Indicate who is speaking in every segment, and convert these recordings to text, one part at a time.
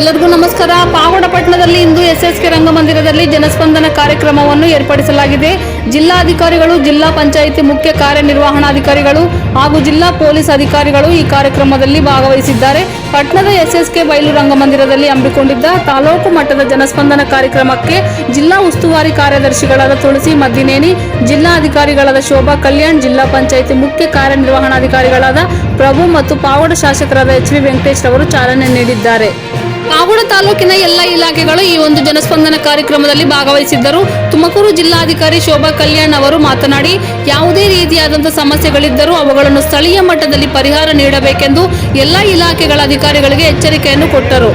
Speaker 1: ಎಲ್ಲರಿಗೂ ನಮಸ್ಕಾರ ಪಟ್ಟಣದಲ್ಲಿ ಇಂದು ಎಸ್ ಎಸ್ ಕೆ ರಂಗಮಂದಿರದಲ್ಲಿ ಜನಸ್ಪಂದನ ಕಾರ್ಯಕ್ರಮವನ್ನು ಏರ್ಪಡಿಸಲಾಗಿದೆ ಜಿಲ್ಲಾಧಿಕಾರಿಗಳು ಜಿಲ್ಲಾ ಪಂಚಾಯಿತಿ ಮುಖ್ಯ ಕಾರ್ಯನಿರ್ವಹಣಾಧಿಕಾರಿಗಳು ಹಾಗೂ ಜಿಲ್ಲಾ ಪೊಲೀಸ್ ಅಧಿಕಾರಿಗಳು ಈ ಕಾರ್ಯಕ್ರಮದಲ್ಲಿ ಭಾಗವಹಿಸಿದ್ದಾರೆ ಪಟ್ಟಣದ ಎಸ್ ಎಸ್ ಕೆ ಬಯಲು ರಂಗಮಂದಿರದಲ್ಲಿ ಹಮ್ಮಿಕೊಂಡಿದ್ದ ತಾಲೂಕು ಮಟ್ಟದ ಜನಸ್ಪಂದನ ಕಾರ್ಯಕ್ರಮಕ್ಕೆ ಜಿಲ್ಲಾ ಉಸ್ತುವಾರಿ ಕಾರ್ಯದರ್ಶಿಗಳಾದ ತುಳಸಿ ಮದ್ದಿನೇನಿ ಜಿಲ್ಲಾಧಿಕಾರಿಗಳಾದ ಶೋಭಾ ಕಲ್ಯಾಣ್ ಜಿಲ್ಲಾ ಪಂಚಾಯಿತಿ ಮುಖ್ಯ ಕಾರ್ಯನಿರ್ವಹಣಾಧಿಕಾರಿಗಳಾದ ಪ್ರಭು ಮತ್ತು ಪಾವಡ ಶಾಸಕರಾದ ಎಚ್ ವಿ ವೆಂಕಟೇಶ್ ಅವರು ಚಾಲನೆ ನೀಡಿದ್ದಾರೆ ಆಗೋಡ ತಾಲೂಕಿನ ಎಲ್ಲ ಇಲಾಖೆಗಳು ಈ ಒಂದು ಜನಸ್ಪಂದನ ಕಾರ್ಯಕ್ರಮದಲ್ಲಿ ಭಾಗವಹಿಸಿದ್ದರು ತುಮಕೂರು ಜಿಲ್ಲಾಧಿಕಾರಿ ಶೋಭಾ ಕಲ್ಯಾಣ್ ಅವರು ಮಾತನಾಡಿ ಯಾವುದೇ ರೀತಿಯಾದಂತಹ ಸಮಸ್ಯೆಗಳಿದ್ದರೂ ಅವುಗಳನ್ನು ಸ್ಥಳೀಯ ಮಟ್ಟದಲ್ಲಿ ಪರಿಹಾರ ನೀಡಬೇಕೆಂದು ಎಲ್ಲ ಇಲಾಖೆಗಳ ಅಧಿಕಾರಿಗಳಿಗೆ ಎಚ್ಚರಿಕೆಯನ್ನು ಕೊಟ್ಟರು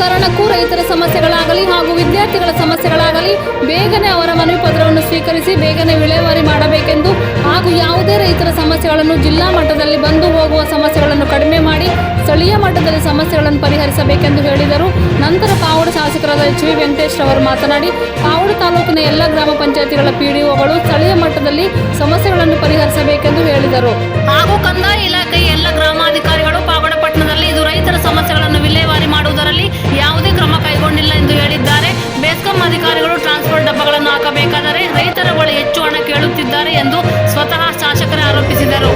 Speaker 1: ಕಾರಣಕ್ಕೂ ರೈತರ ಸಮಸ್ಯೆಗಳಾಗಲಿ ಹಾಗೂ ವಿದ್ಯಾರ್ಥಿಗಳ ಸಮಸ್ಯೆಗಳಾಗಲಿ ಬೇಗನೆ ಅವರ ಮನವಿ ಪತ್ರವನ್ನು ಸ್ವೀಕರಿಸಿ ಬೇಗನೆ ವಿಲೇವಾರಿ ಮಾಡಬೇಕೆಂದು ಹಾಗೂ ಯಾವುದೇ ರೈತರ ಸಮಸ್ಯೆಗಳನ್ನು ಜಿಲ್ಲಾ ಮಟ್ಟದಲ್ಲಿ ಬಂದು ಹೋಗುವ ಸಮಸ್ಯೆಗಳನ್ನು ಕಡಿಮೆ ಮಾಡಿ ಸ್ಥಳೀಯ ಮಟ್ಟದಲ್ಲಿ ಸಮಸ್ಯೆಗಳನ್ನು ಪರಿಹರಿಸಬೇಕೆಂದು ಹೇಳಿದರು ನಂತರ ಪಾವಡ ಶಾಸಕರಾದ ಎಚ್ ವಿ ವೆಂಕಟೇಶ್ ಅವರು ಮಾತನಾಡಿ ಪಾವಡ ತಾಲೂಕಿನ ಎಲ್ಲ ಗ್ರಾಮ ಪಂಚಾಯತಿಗಳ ಪಿಡಿಒಗಳು ಸ್ಥಳೀಯ ಮಟ್ಟದಲ್ಲಿ ಸಮಸ್ಯೆಗಳನ್ನು ಪರಿಹರಿಸಬೇಕೆಂದು ಹೇಳಿದರು ಹಾಗೂ ಕಂದಾಯ ಇಲಾಖೆಯ ಎಲ್ಲ ಗ್ರಾಮಾಧಿಕಾರಿಗಳು ಪಾವಡಪಟ್ಟಣದಲ್ಲಿ ಇದು ರೈತರ ಸಮಸ್ಯೆಗಳನ್ನು ವಿಲೇವಾರಿ ಯಾವುದೇ ಕ್ರಮ ಕೈಗೊಂಡಿಲ್ಲ ಎಂದು ಹೇಳಿದ್ದಾರೆ ಬೆಸ್ಕಾಂ ಅಧಿಕಾರಿಗಳು ಟ್ರಾನ್ಸ್ಪೋರ್ಟ್ ಡಬ್ಬಗಳನ್ನು ಹಾಕಬೇಕಾದರೆ ರೈತರ ಬಳಿ ಹೆಚ್ಚು ಹಣ ಕೇಳುತ್ತಿದ್ದಾರೆ ಎಂದು ಸ್ವತಃ ಶಾಸಕರೇ ಆರೋಪಿಸಿದರು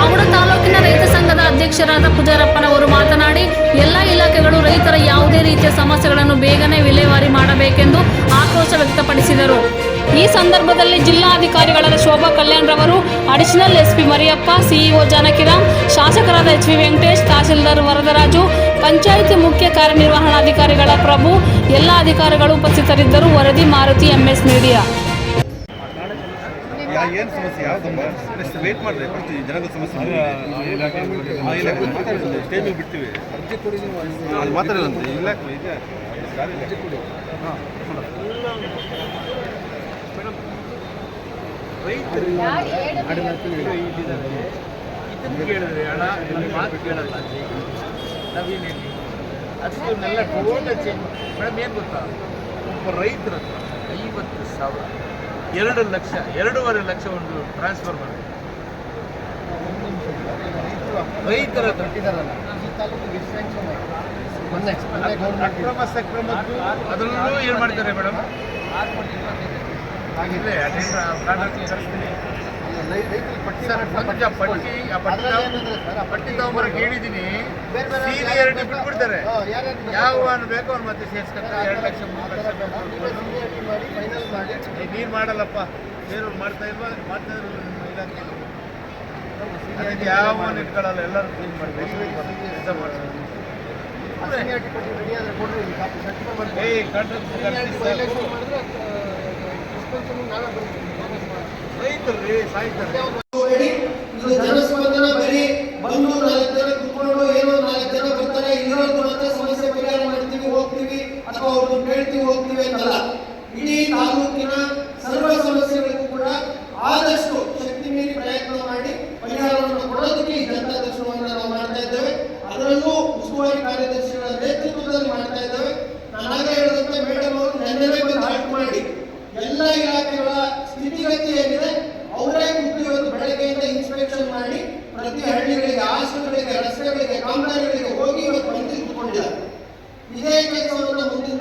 Speaker 1: ಆವಡ ತಾಲೂಕಿನ ರೈತ ಸಂಘದ ಅಧ್ಯಕ್ಷರಾದ ಪುಜಾರಪ್ಪನವರು ಮಾತನಾಡಿ ಎಲ್ಲ ಇಲಾಖೆಗಳು ರೈತರ ಯಾವುದೇ ರೀತಿಯ ಸಮಸ್ಯೆಗಳನ್ನು ಬೇಗನೆ ವಿಲೇವಾರಿ ಮಾಡಬೇಕೆಂದು ಆಕ್ರೋಶ ವ್ಯಕ್ತಪಡಿಸಿದರು ಈ ಸಂದರ್ಭದಲ್ಲಿ ಜಿಲ್ಲಾಧಿಕಾರಿಗಳಾದ ಶೋಭಾ ಕಲ್ಯಾಣ್ ರವರು additional SP Mariyappa CEO Janakiram ಶಾಸಕರಾದ ಎಚ್ ವಿ ವೆಂಕಟೇಶ್ ತಹಸೀಲ್ದಾರ್ ವರದರಾಜು ಪಂಚಾಯಿತಿ ಮುಖ್ಯ ಕಾರ್ಯನಿರ್ವಹಣಾಧಿಕಾರಿಗಳ ಪ್ರಭು ಎಲ್ಲಾ ಅಧಿಕಾರಿಗಳು ಉಪಸ್ಥಿತರಿದ್ದರು ವರದಿ ಮಾರುತಿ ಎಂಎಸ್ ಮೀಡಿಯಾ
Speaker 2: ಮಾತು ಕೇಳಲ್ಲ ಅದನ್ನೆಲ್ಲ ಟೋಟಲ್ ಚೇಂಜ್ ಮೇಡಮ್ ಏನು ಗೊತ್ತಾ ಒಬ್ಬ ರೈತರ ಹತ್ರ ಐವತ್ತು ಸಾವಿರ ಎರಡು ಲಕ್ಷ ಎರಡೂವರೆ ಲಕ್ಷ ಒಂದು ಟ್ರಾನ್ಸ್ಫರ್ ಮಾಡಿ ರೈತರ ಅಕ್ರಮ ಸಕ್ರಮ ಅದರಲ್ಲೂ ಏನು ಮಾಡ್ತಾರೆ ಮೇಡಮ್ ಹಾಗಿದ್ರೆ ಅದೇನು ಕಳಿಸ್ತೀನಿ ಪಟ್ಟಿ ಹೇಳಿದ್ದೀನಿ ಎರಡು ಬಿಟ್ಬಿಡ್ತಾರೆ ಯಾವ ಬೇಕೋ ಅವ್ನು ಮತ್ತೆ ಎರಡು ಲಕ್ಷ ನೀರು ಮಾಡಲ್ಲಪ್ಪ ನೀರು ಮಾಡ್ತಾ ಇಲ್ವಾ ಮಾಡ್ತಾ ಇದ್ರು ಯಾವ ಇಟ್ಕೊಳ್ಳಲ್ಲ ಎಲ್ಲರೂ ಕ್ಲೀನ್ ಮಾಡ್ತಾರೆ ಏಯ್ ನಾವೇ ಬರ್ತೀವಿ ಜನಸ್ಪಂದನ ಬರೀ ಬಂದು ನಾಲ್ಕು ಜನ ಕುತ್ಕೊಂಡು ಏನೋ ನಾಲ್ಕು ಜನ ಬರ್ತಾರೆ ಇನ್ನೊಂದು ಮಾತ್ರ ಸಮಸ್ಯೆ ಪರಿಹಾರ ಮಾಡ್ತೀವಿ ಹೋಗ್ತೀವಿ ಅಥವಾ ಅವ್ರನ್ನ ಕೇಳ್ತೀವಿ ಹೋಗ್ತೀವಿ ಅಂತಲ್ಲ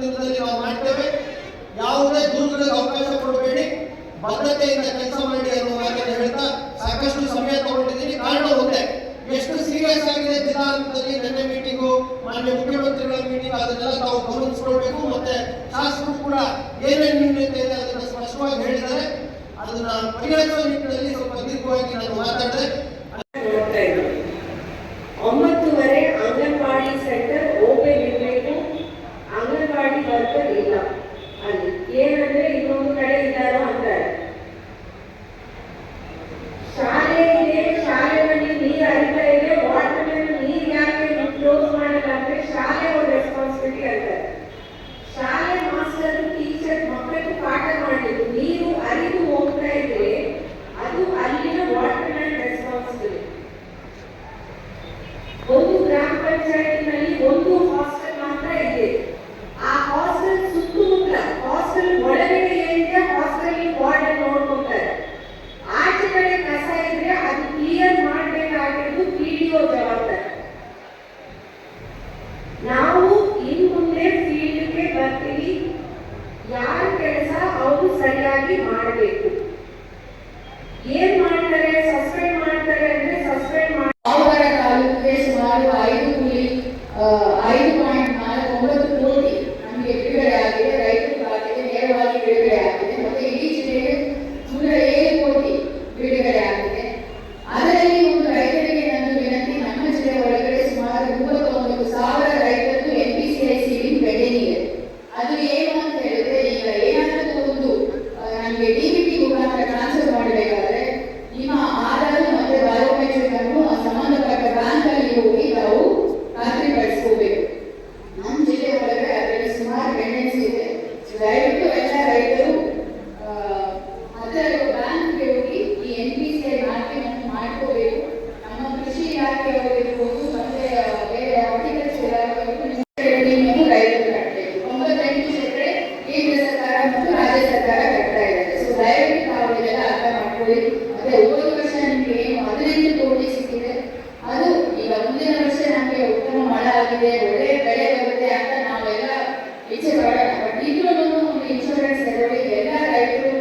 Speaker 2: ನೇತೃತ್ವದಲ್ಲಿ ನಾವು ಮಾಡ್ತೇವೆ ಯಾವುದೇ ದೂರುಗಳಿಗೆ ಅವಕಾಶ ಕೊಡಬೇಡಿ ಭದ್ರತೆಯಿಂದ ಕೆಲಸ ಮಾಡಿ ಅನ್ನುವುದನ್ನು ಹೇಳ್ತಾ ಸಾಕಷ್ಟು ಸಮಯ ತಗೊಂಡಿದ್ದೀನಿ ಕಾರಣ ಒಂದೇ ಎಷ್ಟು ಸೀರಿಯಸ್ ಆಗಿದೆ ಜಿಲ್ಲಾ ಹಂತದಲ್ಲಿ ನಿನ್ನೆ ಮೀಟಿಂಗು ಮಾನ್ಯ ಮುಖ್ಯಮಂತ್ರಿಗಳ ಮೀಟಿಂಗ್ ಅದನ್ನೆಲ್ಲ ತಾವು ಗಮನಿಸಿಕೊಳ್ಬೇಕು ಮತ್ತೆ ಶಾಸಕರು ಕೂಡ ಏನೇನು ನ್ಯೂನತೆ ಇದೆ ಅದನ್ನು ಸ್ಪಷ್ಟವಾಗಿ ಹೇಳಿದ್ದಾರೆ
Speaker 3: ಅದನ್ನು ಪರಿಗಣಿಸುವ ನಿಟ್ಟಿನಲ್ಲಿ ಸ್ವಲ್ಪ ದೀರ್ಘವಾಗಿ ನಾನು ಮಾತಾಡಿದೆ
Speaker 4: ಆಗಿದೆ ಬೆಳೆ ಬೆಳೆ ಬರುತ್ತೆ ಅಂತ ನಾವೆಲ್ಲ ಈಚೆ ಬರೋಣ ಬಟ್
Speaker 3: ಈಗಲೂ ಒಂದು ಇನ್ಶೂರೆನ್ಸ್ ಇರೋದು ಎಲ್ಲ ರೈತರು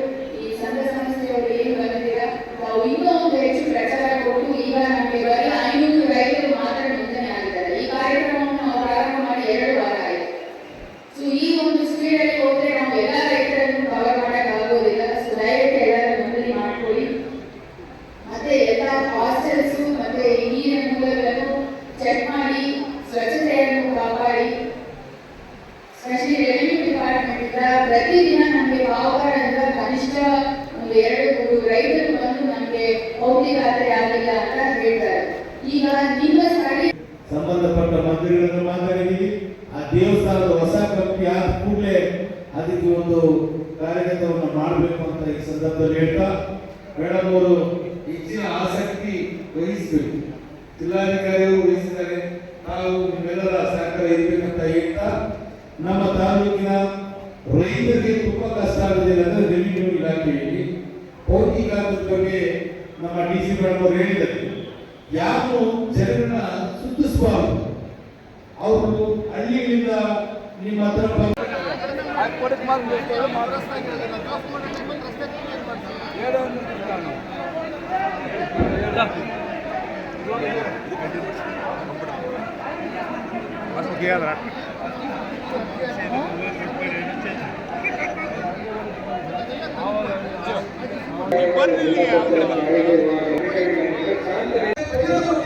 Speaker 3: ಈ ಸಂಘ
Speaker 4: ಸಂಸ್ಥೆಯವರು ಏನು ಬಂದಿದ್ದೀರ ನಾವು ಇನ್ನೂ ಒಂದು ಹೆಚ್ಚು ಪ್ರಚಾರ ಕೊಟ್ಟು ಈಗ ನಮಗೆ ಬರೀ ಐನೂರು ರೈತರು ಮಾತ್ರ ನೋಂದಣಿ ಆಗಿದ್ದಾರೆ ಈ ಕಾರ್ಯಕ್ರಮವನ್ನು ನಾವು ಪ್ರಾರಂಭ ಮಾಡಿ ಎರಡು ವಾರ ಆಯಿತು ಸೊ ಈ ಒಂದು ಸ್ಪೀಡಲ್ಲಿ ಹೋದರೆ ನಾವು ಎಲ್ಲ ರೈತರನ್ನು ಕವರ್ ಮಾಡೋಕ್ಕಾಗೋದಿಲ್ಲ ಸೊ ದಯವಿಟ್ಟು ಎಲ್ಲರ ನೋಂದಣಿ ಮಾಡಿಕೊಳ್ಳಿ ಮತ್ತೆ ಎಲ್ಲ ಹಾಸ್ಟೆಲ್ಸು ಮತ್ತೆ ನೀರಿನ ಮೂಲಗಳನ್ನು ಚೆಕ್ ಮಾಡಿ ಸ್ವಚ್ಛತೆಯನ್ನು ಕಾಪಾಡಿ ಸ್ಪೆಷಲಿ ರೆವಿನ್ಯೂ ಡಿಪಾರ್ಟ್ಮೆಂಟ್ ಪ್ರತಿದಿನ ನಮಗೆ ಪಾವಗಡದಿಂದ ಕನಿಷ್ಠ ಒಂದು ಎರಡು ರೈತರು ಬಂದು ನಮಗೆ ಭೌತಿಕಾದ್ರೆ ಆಗಿಲ್ಲ ಅಂತ ಹೇಳ್ತಾರೆ ಈಗ ನಿಮ್ಮ ಸ್ಥಳೀಯ
Speaker 2: ಸಂಬಂಧಪಟ್ಟ ಮಂತ್ರಿಗಳನ್ನು ಮಾತಾಡಿದ್ದೀವಿ ಆ ದೇವಸ್ಥಾನದ ಹೊಸ ಕಮಿಟಿ ಆದ ಕೂಡಲೇ ಅದಕ್ಕೆ ಒಂದು ಕಾರ್ಯಗತವನ್ನು ಮಾಡಬೇಕು ಅಂತ ಈ ಸಂದರ್ಭದಲ್ಲಿ ಹೇಳ್ತಾ ಮೇಡಮ್ ಹೆಚ್ಚಿನ ಆಸಕ್ತಿ ವಹಿಸಬೇಕು ಜಿಲ್ಲಾಧಿಕಾರಿಗಳು ವಹಿಸಿದ ಅವರು ಹೇಳಿದರು ಯಾರು ಜನರನ್ನ ಸುತ್ತಿಸಬಾರದು ಅವರು ಹಳ್ಳಿಗಳಿಂದ ನಿಮ್ಮ ಹತ್ರ Thank you.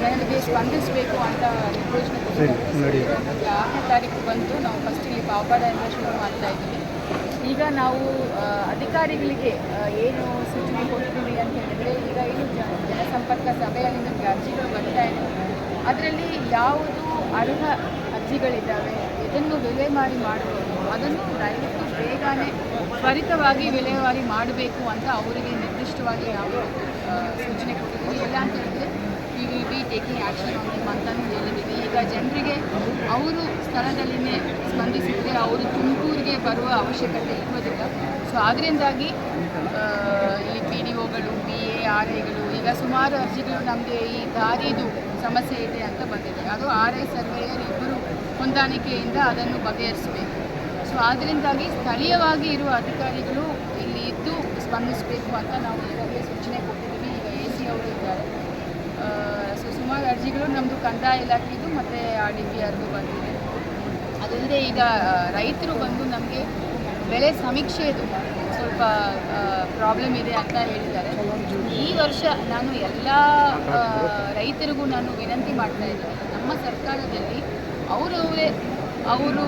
Speaker 4: ಜನರಿಗೆ ಸ್ಪಂದಿಸಬೇಕು ಅಂತ ಆರನೇ ತಾರೀಕು ಬಂತು ನಾವು ಫಸ್ಟ್ ಇಲ್ಲಿ ಪಾವಗಡೆಯಿಂದ ಶುರು ಮಾಡ್ತಾ ಇದ್ದೀವಿ ಈಗ ನಾವು ಅಧಿಕಾರಿಗಳಿಗೆ ಏನು ಸೂಚನೆ ಕೊಟ್ಟಿದ್ದೀವಿ ಅಂತ ಹೇಳಿದ್ರೆ ಈಗ ಏನು ಜನಸಂಪರ್ಕ ಸಭೆಯಲ್ಲಿ ನಮಗೆ ಅರ್ಜಿಗಳು ಬರ್ತಾ ಇದೆ ಅದರಲ್ಲಿ ಯಾವುದು ಅರ್ಹ ಅರ್ಜಿಗಳಿದ್ದಾವೆ ಇದನ್ನು ಬೆಲೆ ಮಾಡಿ ಮಾಡಬಹುದು ಅದನ್ನು ದಯವಿಟ್ಟು ಬೇಗನೆ ತ್ವರಿತವಾಗಿ ವಿಲೇವಾರಿ ಮಾಡಬೇಕು ಅಂತ ಅವರಿಗೆ ನಿರ್ದಿಷ್ಟವಾಗಿ ಯಾವ ಸೂಚನೆ ಕೊಟ್ಟಿದ್ದೀವಿ ಇಲ್ಲ ಅಂತ ಹೇಳಿದ್ರೆ ವಿ ಬಿ ಟೇಕಿಂಗ್ ಆ್ಯಕ್ಷನ್ ಅಂತಲೂ ಹೇಳಿದ್ದೀವಿ ಈಗ ಜನರಿಗೆ ಅವರು ಸ್ಥಳದಲ್ಲಿನೇ ಸ್ಪಂದಿಸಿದರೆ ಅವರು ತುಮಕೂರಿಗೆ ಬರುವ ಅವಶ್ಯಕತೆ ಇರುವುದಿಲ್ಲ ಸೊ ಆದ್ದರಿಂದಾಗಿ ಈ ಪಿ ಡಿ ಒಗಳು ಬಿ ಎ ಆರ್ ಐಗಳು ಈಗ ಸುಮಾರು ಅರ್ಜಿಗಳು ನಮಗೆ ಈ ದಾರಿದು ಸಮಸ್ಯೆ ಇದೆ ಅಂತ ಬಂದಿದೆ ಅದು ಆರ್ ಐ ಸರ್ವೇಯರ್ ಇಬ್ಬರು ಹೊಂದಾಣಿಕೆಯಿಂದ ಅದನ್ನು ಬಗೆಹರಿಸಬೇಕು ಸೊ ಆದ್ದರಿಂದಾಗಿ ಸ್ಥಳೀಯವಾಗಿ ಇರುವ ಅಧಿಕಾರಿಗಳು ಇಲ್ಲಿ ಇದ್ದು ಸ್ಪಂದಿಸಬೇಕು ಅಂತ ನಾವು ಈಗಾಗಲೇ ಸೂಚನೆ ಕೊಟ್ಟಿದ್ದೀವಿ ಈಗ ಎ ಸಿ ಅವರು ಇದ್ದಾರೆ ಸೊ ಸುಮಾರು ಅರ್ಜಿಗಳು ನಮ್ಮದು ಕಂದಾಯ ಇಲಾಖೆದು ಮತ್ತು ಆರ್ ಡಿ ಪಿ ಆರ್ದು ಬಂದಿದೆ ಅದಲ್ಲದೆ ಈಗ ರೈತರು ಬಂದು ನಮಗೆ ಬೆಳೆ ಸಮೀಕ್ಷೆದು ಸ್ವಲ್ಪ ಪ್ರಾಬ್ಲಮ್ ಇದೆ ಅಂತ ಹೇಳಿದ್ದಾರೆ ಈ ವರ್ಷ ನಾನು ಎಲ್ಲ ರೈತರಿಗೂ ನಾನು ವಿನಂತಿ ಮಾಡ್ತಾ ಇದ್ದೇನೆ ನಮ್ಮ ಸರ್ಕಾರದಲ್ಲಿ ಅವರವರೇ ಅವರು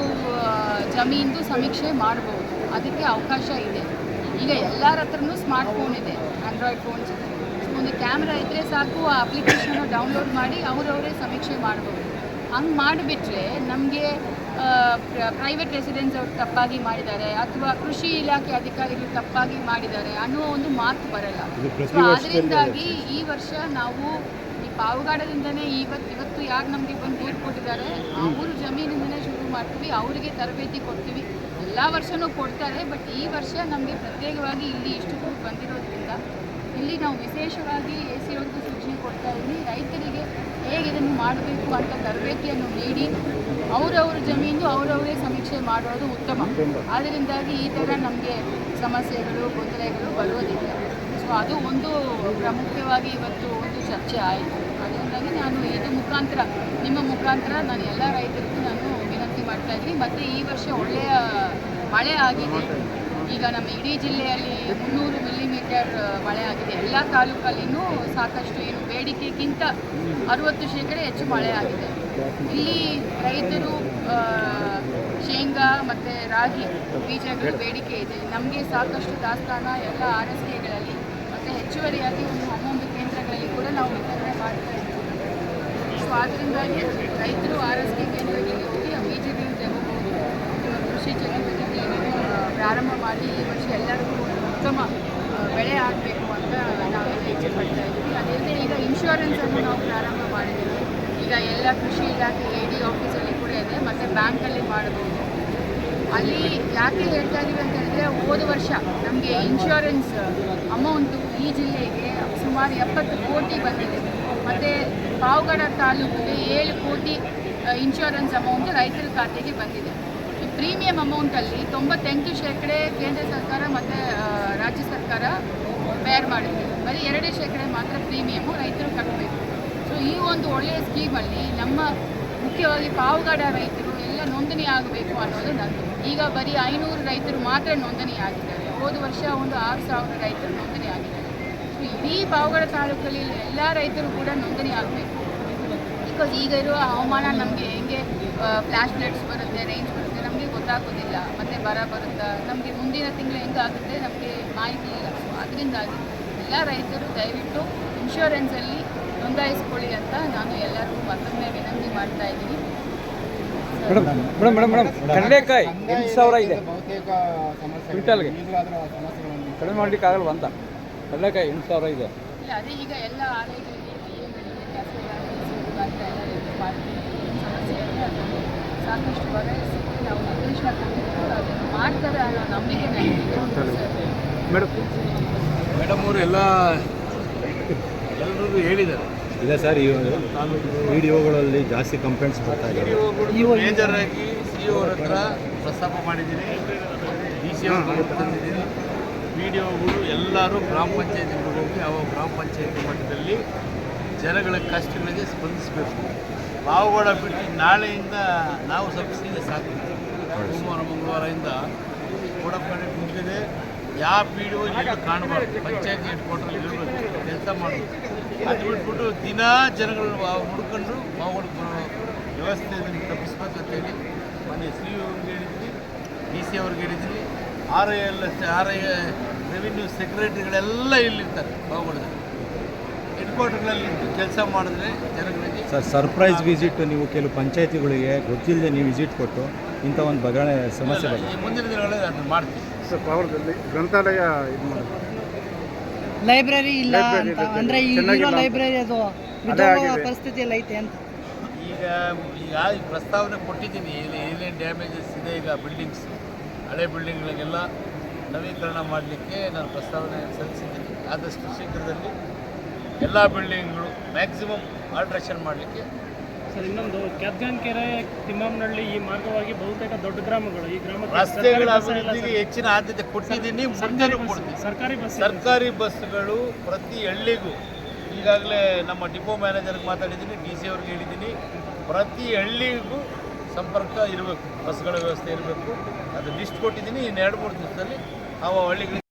Speaker 4: ಜಮೀನ್ದು ಸಮೀಕ್ಷೆ ಮಾಡ್ಬೋದು ಅದಕ್ಕೆ ಅವಕಾಶ ಇದೆ ಈಗ ಎಲ್ಲರ ಹತ್ರನು ಸ್ಮಾರ್ಟ್ ಫೋನ್ ಇದೆ ಆ್ಯಂಡ್ರಾಯ್ಡ್ ಫೋನ್ಸ್ ಒಂದು ಕ್ಯಾಮ್ರಾ ಇದ್ದರೆ ಸಾಕು ಆ ಅಪ್ಲಿಕೇಶನ್ ಡೌನ್ಲೋಡ್ ಮಾಡಿ ಅವರವರೇ ಸಮೀಕ್ಷೆ ಮಾಡ್ಬೋದು ಹಂಗೆ ಮಾಡಿಬಿಟ್ರೆ ನಮಗೆ ಪ್ರೈವೇಟ್ ರೆಸಿಡೆನ್ಸ್ ಅವರು ತಪ್ಪಾಗಿ ಮಾಡಿದ್ದಾರೆ ಅಥವಾ ಕೃಷಿ ಇಲಾಖೆ ಅಧಿಕಾರಿಗಳು ತಪ್ಪಾಗಿ ಮಾಡಿದ್ದಾರೆ ಅನ್ನೋ ಒಂದು ಮಾತು ಬರಲ್ಲ ಸೊ ಅದರಿಂದಾಗಿ ಈ ವರ್ಷ ನಾವು ಈ ಪಾವಗಾಡದಿಂದನೇ ಇವತ್ತು ಇವತ್ತು ಯಾರು ನಮಗೆ ಬಂದು ಹೇಳ್ಕೊಟ್ಟಿದ್ದಾರೆ ಕೊಟ್ಟಿದ್ದಾರೆ ಅವರು ಜಮೀನಿಂದನೇ ಮಾಡ್ತೀವಿ ಅವರಿಗೆ ತರಬೇತಿ ಕೊಡ್ತೀವಿ ಎಲ್ಲ ವರ್ಷವೂ ಕೊಡ್ತಾರೆ ಬಟ್ ಈ ವರ್ಷ ನಮಗೆ ಪ್ರತ್ಯೇಕವಾಗಿ ಇಲ್ಲಿ ಇಷ್ಟು ಬಂದಿರೋದ್ರಿಂದ ಇಲ್ಲಿ ನಾವು ವಿಶೇಷವಾಗಿ ಎ ಸಿ ಅವ್ರಿಗೂ ಸೂಚನೆ ಕೊಡ್ತಾ ಇದ್ದೀವಿ ರೈತರಿಗೆ ಹೇಗೆ ಇದನ್ನು ಮಾಡಬೇಕು ಅಂತ ತರಬೇತಿಯನ್ನು ನೀಡಿ ಅವರವ್ರ ಜಮೀನು ಅವರವರೇ ಸಮೀಕ್ಷೆ ಮಾಡೋದು ಉತ್ತಮ ಅದರಿಂದಾಗಿ ಈ ಥರ ನಮಗೆ ಸಮಸ್ಯೆಗಳು ಗೊಂದಲಗಳು ಬರೋದಿಲ್ಲ ಸೊ ಅದು ಒಂದು ಪ್ರಾಮುಖ್ಯವಾಗಿ ಇವತ್ತು ಒಂದು ಚರ್ಚೆ ಆಯಿತು ಅದರಿಂದಾಗಿ ನಾನು ಇದು ಮುಖಾಂತರ ನಿಮ್ಮ ಮುಖಾಂತರ ನಾನು ಎಲ್ಲ ರೈತರಿಗೂ ನಾನು ಮಾಡ್ತಾ ಇದ್ವಿ ಮತ್ತು ಈ ವರ್ಷ ಒಳ್ಳೆಯ ಮಳೆ ಆಗಿದೆ ಈಗ ನಮ್ಮ ಇಡೀ ಜಿಲ್ಲೆಯಲ್ಲಿ ಮುನ್ನೂರು ಮಿಲಿಮೀಟರ್ ಮಳೆ ಆಗಿದೆ ಎಲ್ಲ ತಾಲೂಕಲ್ಲಿನೂ ಸಾಕಷ್ಟು ಏನು ಬೇಡಿಕೆಗಿಂತ ಅರವತ್ತು ಶೇಕಡ ಹೆಚ್ಚು ಮಳೆ ಆಗಿದೆ ಇಲ್ಲಿ ರೈತರು ಶೇಂಗಾ ಮತ್ತು ರಾಗಿ ಬೀಜಗಳು ಬೇಡಿಕೆ ಇದೆ ನಮಗೆ ಸಾಕಷ್ಟು ದಾಸ್ತಾನ ಎಲ್ಲ ಆರ್ ಎಸ್ ಕೆಗಳಲ್ಲಿ ಮತ್ತು ಹೆಚ್ಚುವರಿಯಾಗಿ ಒಂದು ಹನ್ನೊಂದು ಕೇಂದ್ರಗಳಲ್ಲಿ ಕೂಡ ನಾವು ವಿತರಣೆ ಮಾಡ್ತಾ ಇದ್ದೀವಿ ಸೊ ಆದ್ದರಿಂದಾಗಿ ರೈತರು ಆರ್ ಎಸ್ ಕೆ ನಾವು ಪ್ರಾರಂಭ ಮಾಡಿದ್ದೀವಿ ಈಗ ಎಲ್ಲ ಕೃಷಿ ಇಲಾಖೆ ಎ ಡಿ ಆಫೀಸಲ್ಲಿ ಕೂಡ ಇದೆ ಮತ್ತು ಬ್ಯಾಂಕಲ್ಲಿ ಮಾಡಬಹುದು ಅಲ್ಲಿ ಯಾಕೆ ಹೇಳ್ತಾ ಇದ್ದೀವಿ ಅಂತ ಹೇಳಿದ್ರೆ ಹೋದ ವರ್ಷ ನಮಗೆ ಇನ್ಶೂರೆನ್ಸ್ ಅಮೌಂಟು ಈ ಜಿಲ್ಲೆಗೆ ಸುಮಾರು ಎಪ್ಪತ್ತು ಕೋಟಿ ಬಂದಿದೆ ಮತ್ತು ಪಾವಗಡ ತಾಲೂಕಿಗೆ ಏಳು ಕೋಟಿ ಇನ್ಶೂರೆನ್ಸ್ ಅಮೌಂಟ್ ರೈತರ ಖಾತೆಗೆ ಬಂದಿದೆ ಈ ಪ್ರೀಮಿಯಂ ಅಮೌಂಟಲ್ಲಿ ತೊಂಬತ್ತೆಂಟು ಶೇಕಡೆ ಕೇಂದ್ರ ಸರ್ಕಾರ ಮತ್ತು ರಾಜ್ಯ ಸರ್ಕಾರ ಬೇರ್ ಮಾಡಿದ್ರೆ ಬರೀ ಎರಡೇ ಶೇಕಡ ಮಾತ್ರ ಪ್ರೀಮಿಯಮ್ಮು ರೈತರು ಕಟ್ಟಬೇಕು ಸೊ ಈ ಒಂದು ಒಳ್ಳೆಯ ಸ್ಕೀಮಲ್ಲಿ ನಮ್ಮ ಮುಖ್ಯವಾಗಿ ಪಾವಗಡ ರೈತರು ಎಲ್ಲ ನೋಂದಣಿ ಆಗಬೇಕು ಅನ್ನೋದು ನಂದು ಈಗ ಬರೀ ಐನೂರು ರೈತರು ಮಾತ್ರ ನೋಂದಣಿ ಆಗಿದ್ದಾರೆ ಹೋದ ವರ್ಷ ಒಂದು ಆರು ಸಾವಿರ ರೈತರು ನೋಂದಣಿ ಆಗಿದ್ದಾರೆ ಸೊ ಇಡೀ ಪಾವಗಡ ತಾಲೂಕಲ್ಲಿ ಎಲ್ಲ ರೈತರು ಕೂಡ ನೋಂದಣಿ ಆಗಬೇಕು ಬಿಕಾಸ್ ಈಗ ಇರುವ ಹವಾಮಾನ ನಮಗೆ ಹೆಂಗೆ ಫ್ಲಾಶ್ ಬರುತ್ತೆ ರೇಂಜ್ ಬರುತ್ತೆ ನಮಗೆ ಗೊತ್ತಾಗೋದಿಲ್ಲ ಮತ್ತು ಬರ ಬರುತ್ತಾ ನಮಗೆ ಮುಂದಿನ ತಿಂಗಳು ಹೆಂಗಾಗುತ್ತೆ ನಮಗೆ ಮಾಹಿತಿ ಇಲ್ಲ ಅದರಿಂದಾಗಿ ಎಲ್ಲ ರೈತರು ದಯವಿಟ್ಟು ಇನ್ಶೂರೆನ್ಸಲ್ಲಿ ನೋಂದಾಯಿಸ್ಕೊಳ್ಳಿ ಅಂತ ನಾನು ಎಲ್ಲರಿಗೂ ಮತ್ತೊಮ್ಮೆ ವಿನಂತಿ ಮಾಡ್ತಾ ಇದ್ದೀನಿ
Speaker 2: ಮೇಡಮ್ ಮೇಡಮ್ ಮೇಡಮ್ ಇದೆ ಇಲ್ಲ
Speaker 4: ಅದೇ ಈಗ ಸಾಕಷ್ಟು ಮಾಡ್ತಾರೆ ಅನ್ನೋ ನಂಬಿಕೆ
Speaker 2: ಮೇಡಮ್ ಮೇಡಮ್ ಅವರು ಎಲ್ಲ ಎಲ್ಲರೂ ಹೇಳಿದ್ದಾರೆ ಇಲ್ಲ ಸರ್ ಈ ವಿಡಿಯೋಗಳಲ್ಲಿ ಜಾಸ್ತಿ ಕಂಪ್ಲೇಂಟ್ಸ್ ಬರ್ತಾ ಇದ್ದಾರೆ ಮೇಜರಾಗಿ ಸಿ ಅವ್ರ ಹತ್ರ ಪ್ರಸ್ತಾಪ ಮಾಡಿದ್ದೀನಿ ಡಿ ಸಿ ತಂದಿದ್ದೀನಿ ಪಿ ಎಲ್ಲರೂ ಗ್ರಾಮ ಪಂಚಾಯಿತಿ ಹೋಗಿ ಅವ ಗ್ರಾಮ ಪಂಚಾಯತಿ ಮಟ್ಟದಲ್ಲಿ ಜನಗಳ ಕಷ್ಟಗಳಿಗೆ ಸ್ಪಂದಿಸಬೇಕು ಪಾವಗಡ ಬಿಟ್ಟು ನಾಳೆಯಿಂದ ನಾವು ಸಬ್ಸಿಡಿ ಸಾಕು ಸೋಮವಾರ ಮಂಗಳವಾರದಿಂದ ಕೂಡ ಮುಂದಿದೆ ಯಾವ ಪಿ ಡಿ ಓ ಕಾಣಬಾರ್ದು ಪಂಚಾಯತ್ ಹೆಡ್ ಕ್ವಾರ್ಟರ್ ಕೆಲಸ ಮಾಡಬೇಕು ಅದು ಬಿಟ್ಬಿಟ್ಟು ದಿನ ಜನಗಳು ಹುಡ್ಕೊಂಡು ಮಾವುಗಳು ವ್ಯವಸ್ಥೆ ತಪ್ಪಿಸ್ಬೇಕು ಅಂತೇಳಿ ಮನೆ ಸಿ ಇವ್ರಿಗೆ e ಹೇಳಿದ್ವಿ ಡಿ ಸಿ ಅವ್ರಿಗೆ ಹೇಳಿದ್ವಿ R I L R I revenue ಸೆಕ್ರೆಟರಿಗಳೆಲ್ಲ ಇಲ್ಲಿರ್ತಾರೆ ಮಾವುಗಳಲ್ಲಿ ಕೆಲಸ ಮಾಡಿದ್ರೆ ಜನಗಳಿಗೆ ಸರ್ ಸರ್ಪ್ರೈಸ್ ವಿಸಿಟ್ ನೀವು ಕೆಲವು ಪಂಚಾಯತಿಗಳಿಗೆ ಗೊತ್ತಿಲ್ಲದೆ ನೀವು ವಿಸಿಟ್ ಕೊಟ್ಟು ಇಂಥ ಒಂದು ಬಗೆಹರಣೆ ಸಮಸ್ಯೆ ಮುಂದಿನ ದಿನಗಳಲ್ಲಿ ಅದನ್ನು ಮಾಡ್ತೀವಿ ಗ್ರಂಥಾಲಯ ಇದು
Speaker 3: ಲೈಬ್ರರಿ ಇಲ್ಲ ಅಂತ. ಅಂದ್ರೆ ಈಗಿರೋ ಲೈಬ್ರರಿ ಅದು ಅದೇ
Speaker 1: ಪರಿಸ್ಥಿತಿಯಲ್ಲಿ ಐತೆ ಅಂತ ಈಗ
Speaker 2: ಈಗ ಪ್ರಸ್ತಾವನೆ ಕೊಟ್ಟಿದ್ದೀನಿ ಇಲ್ಲಿ ಏನೇನು ಡ್ಯಾಮೇಜಸ್ ಇದೆ ಈಗ ಬಿಲ್ಡಿಂಗ್ಸ್ ಹಳೆ ಬಿಲ್ಡಿಂಗ್ಗಳಿಗೆಲ್ಲ ನವೀಕರಣ ಮಾಡಲಿಕ್ಕೆ ನಾನು ಪ್ರಸ್ತಾವನೆ ಸಲ್ಲಿಸಿದ್ದೀನಿ ಆದಷ್ಟು ಶೀಘ್ರದಲ್ಲಿ ಎಲ್ಲ ಬಿಲ್ಡಿಂಗ್ಗಳು ಮ್ಯಾಕ್ಸಿಮಮ್ ಆಲ್ಟ್ರೇಷನ್ ಮಾಡಲಿಕ್ಕೆ ಸರ್ ಇನ್ನೊಂದು ಕೆರೆ ತಿಮ್ಮಾಮನಹಳ್ಳಿ ಈ ಮಾರ್ಗವಾಗಿ ಬಹುತೇಕ ದೊಡ್ಡ ಗ್ರಾಮಗಳು ಈ ಗ್ರಾಮ ರಸ್ತೆಗಳ ಅಭಿವೃದ್ಧಿಗೆ ಹೆಚ್ಚಿನ ಆದ್ಯತೆ ಕೊಟ್ಟಿದ್ದೀನಿ ಮುಂದೆನೂ ಕೊಡ್ತೀನಿ ಸರ್ಕಾರಿ ಬಸ್ ಸರ್ಕಾರಿ ಬಸ್ಗಳು ಪ್ರತಿ ಹಳ್ಳಿಗೂ ಈಗಾಗಲೇ ನಮ್ಮ ಡಿಪೋ ಮ್ಯಾನೇಜರ್ಗೆ ಮಾತಾಡಿದ್ದೀನಿ ಡಿ ಸಿ ಅವ್ರಿಗೆ ಹೇಳಿದ್ದೀನಿ ಪ್ರತಿ ಹಳ್ಳಿಗೂ ಸಂಪರ್ಕ ಇರಬೇಕು ಬಸ್ಗಳ ವ್ಯವಸ್ಥೆ ಇರಬೇಕು ಅದು ಲಿಸ್ಟ್ ಕೊಟ್ಟಿದ್ದೀನಿ ಇನ್ನು ಎರಡು ಮೂರು ದಿವಸದಲ್ಲಿ ಆ ಹಳ್ಳಿಗಳಿಗೆ